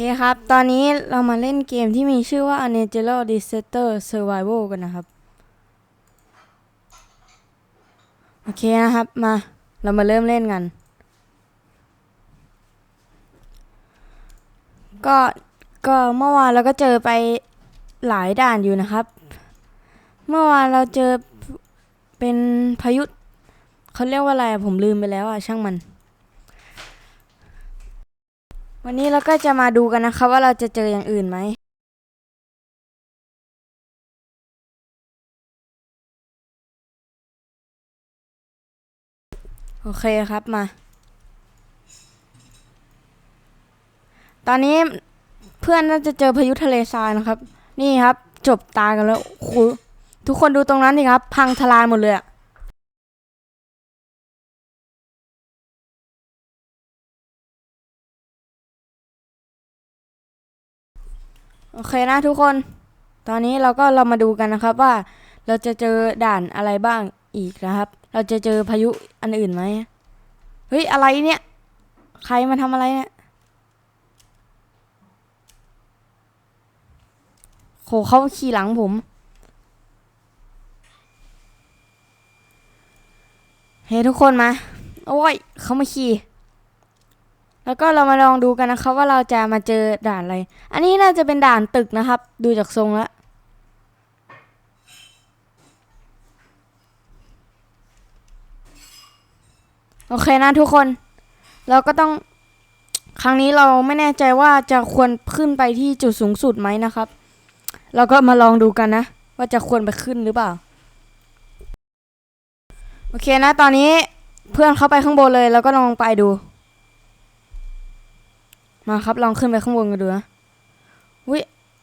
คครับ ตอนนี้เรามาเล่นเกมที่มีชื่อว่า a n g e l o Disaster Survival กันนะครับ โอเคนะครับ มา เรามาเริ่มเล่นกัน ก็ ก็เมื่อวานเราก็เจอไปหลายด่านอยู่นะครับ เมื่อวานเราเจอเป็นพายุเขาเรียกว่าอะไร ผมลืมไปแล้วอะช่างมัน วันนี้เราก็จะมาดูกันนะครับ ว่าเราจะเจออย่างอื่นไหมโอเคครับมา ตอนนี้เพื่อนน่าจะเจอพายุทะเลทรายนะครับ นี่ครับ จบตากันแล้วโอ้โหทุกคนดูตรงนั้นดิครับ พังทลายหมดเลยอะ โอเคนะทุกคน ตอนนี้เราก็เรามาดูกันนะครับว่าเราจะเจอด่านอะไรบ้างอีกนะครับ เราจะเจอพายุอันอื่นไหมเฮ้ยอะไรเนี่ย ใครมาทำอะไรเนี่ยโหเขาขี่หลังผม เฮ้ทุกคนมา โอ้ยเขามาขี่ แล้วก็เรามาลองดูกันนะครับว่าเราจะมาเจอด่านอะไร อันนี้น่าจะเป็นด่านตึกนะครับ ดูจากทรงแล้วโอเคนะทุกคน เราก็ต้องครั้งนี้เราไม่แน่ใจว่าจะควรขึ้นไปที่จุดสูงสุดไหมนะครับ เราก็มาลองดูกันนะ ว่าจะควรไปขึ้นหรือเปล่า โอเคนะตอนนี้เพื่อนเข้าไปข้างบนเลย แล้วก็ลองไปดู มาครับลองขึ้นไปข้างบนกันดูนะวิ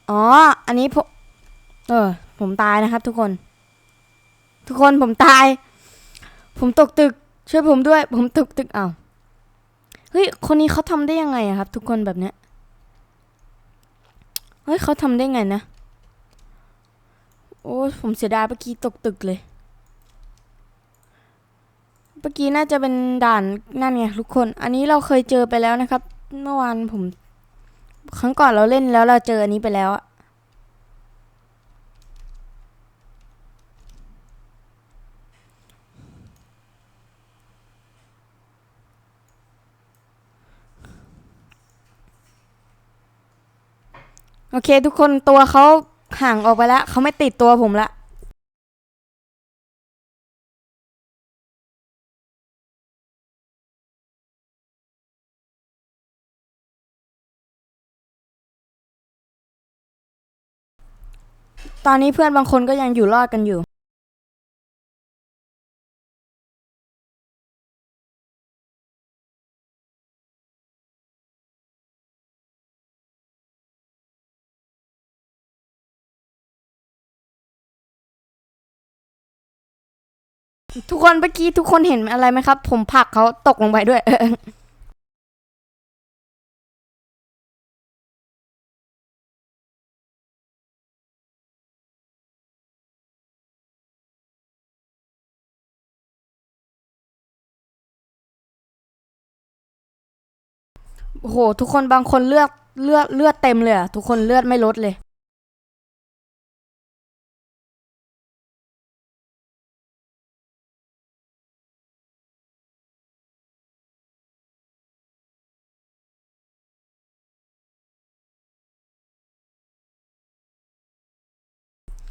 อ๋อ อันนี้ผมเออ ผมตายนะครับ ทุกคน ทุกคนผมตาย ผมตกตึก ช่วยผมด้วย ผมตกตึกเอ้าเฮ้ย คนนี้เขาทำได้ยังไงอะครับ ทุกคนแบบเนี้ย เฮ้ยเขาทำได้ไงนะ โอ้ผมเสียดายเมื่อกี้ตกตึกเลย เมื่อกี้น่าจะเป็นด่านนั่นไงทุกคน อันนี้เราเคยเจอไปแล้วนะครับ เมื่อวานผม ครั้งก่อนเราเล่นแล้วเราเจออันนี้ไปแล้วอะโอเค ทุกคนตัวเขาห่างออกไปแล้วเขาไม่ติดตัวผมละ ตอนนี้เพื่อนบางคนก็ยังอยู่รอดกันอยู่ทุกคนเมื่อกี้ทุกคนเห็นอะไรไหมครับ ผมผักเขาตกลงไปด้วย โอ้โห ทุกคนบางคนเลือดเลือดเลือดเต็มเลยอะทุกคนเลือดไม่ลดเลย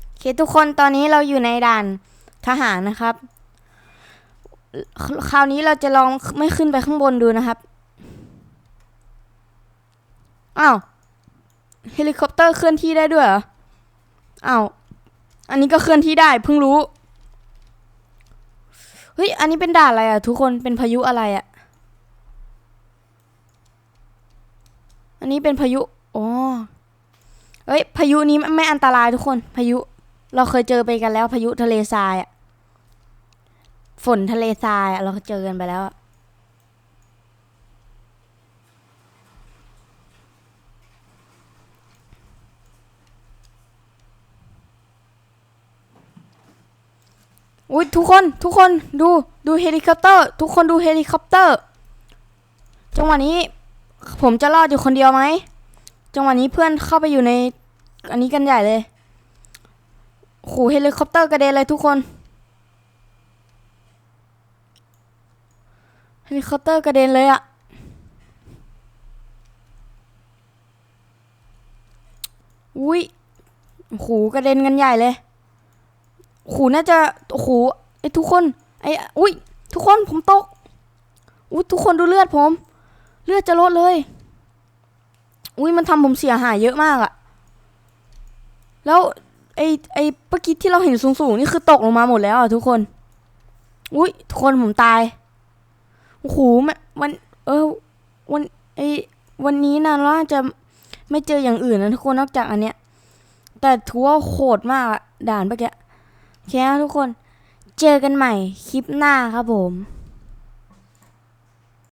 โอเคทุกคนตอนนี้เราอยู่ในด่านทหารนะครับ คราวนี้เราจะลองไม่ขึ้นไปข้างบนดูนะครับ อ้าวเฮลิคอปเตอร์เคลื่อนที่ได้ด้วยเหรออ้าวอันนี้ก็เคลื่อนที่ได้เพิ่งรู้เฮ้ยอันนี้เป็นด่านอะไรอะ ทุกคนเป็นพายุอะไรอะ อันนี้เป็นพายุอ๋อเฮ้ยพายุนี้ไม่ไม่อันตรายทุกคนพายุ เราเคยเจอไปกันแล้ว พายุทะเลทรายอะฝนทะเลทรายอะเราเจอกันไปแล้วอะ อุ้ยทุกคนทุกคนดูดูเฮลิคอปเตอร์ ทุกคนดูเฮลิคอปเตอร์จังหวะนี้ ผมจะรอดอยู่คนเดียวไหมจังหวะนี้เพื่อนเข้าไปอยู่ใน อันนี้กันใหญ่เลยโหเฮลิคอปเตอร์กระเด็นเลยทุกคนเฮลิคอปเตอร์กระเด็นเลยอะอุ้ยโอ้โหกระเด็นกันใหญ่เลย โอ้โหน่าจะโอ้โหไอ้ทุกคนไอ้อุ้ยทุกคนผมตกอุ้ยทุกคนดูเลือดผม เลือดจะลดเลย อุ้ยมันทำผมเสียหายเยอะมากอะแล้วไอ้ไอ้เมื่อกี้ที่เราเห็นสูงๆนี่คือตกลงมาหมดแล้วอะทุกคน อุ้ยทุกคนผมตายโอ้โหแม่วันเออวันไอ้วันนี้นะเราจะไม่เจออย่างอื่นนะทุกคนนอกจากอันเนี้ยแต่ถือว่าโหดมากอะด่านเมื่อกี้ โอเคนะทุกคน เจอกันใหม่คลิปหน้าครับผม